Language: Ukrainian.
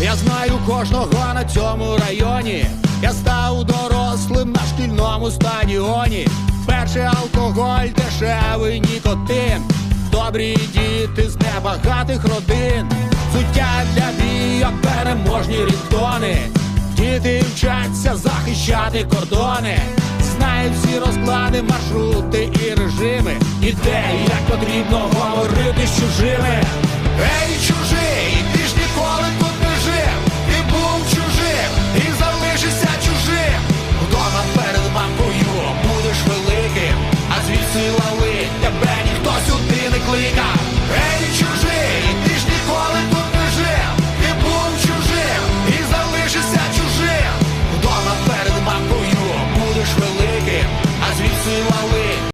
Я знаю кожного на цьому районі. Я став дорослим на шкільному стадіоні. Перший алкоголь, дешевий нікотин. Добрі діти з небагатих родин. Суття для бійок, переможні рідтони. Діти вчаться захищати кордони. Знають всі розклади, маршрути і режими. І як потрібно говорити з чужими. to our way.